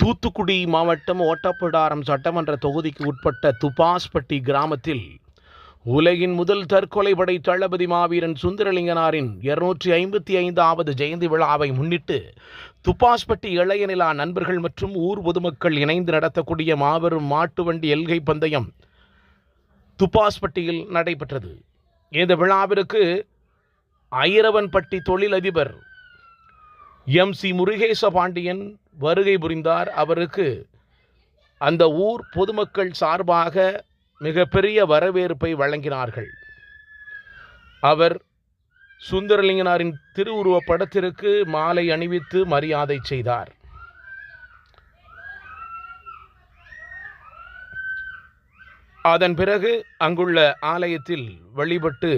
தூத்துக்குடி மாவட்டம் ஓட்டப்பிடாரம் சட்டமன்ற தொகுதிக்கு உட்பட்ட துபாஸ்பட்டி கிராமத்தில் உலகின் முதல் தற்கொலை படை தளபதி மாவீரன் சுந்தரலிங்கனாரின் இருநூற்றி ஐம்பத்தி ஐந்தாவது ஜெயந்தி விழாவை முன்னிட்டு துப்பாஸ்பட்டி இளைய நிலா நண்பர்கள் மற்றும் ஊர் பொதுமக்கள் இணைந்து நடத்தக்கூடிய மாபெரும் மாட்டு வண்டி எல்கை பந்தயம் துப்பாஸ்பட்டியில் நடைபெற்றது. இந்த விழாவிற்கு ஐரவன்பட்டி தொழிலதிபர் எம் சி முருகேச பாண்டியன் வருகை புரிந்தார். அவருக்கு அந்த ஊர் பொதுமக்கள் சார்பாக மிகப்பெரிய வரவேற்பை வழங்கினார்கள். அவர் சுந்தரலிங்கனாரின் திருவுருவப் படத்திற்கு மாலை அணிவித்து மரியாதை செய்தார். அதன் பிறகு அங்குள்ள ஆலயத்தில் வழிபட்டு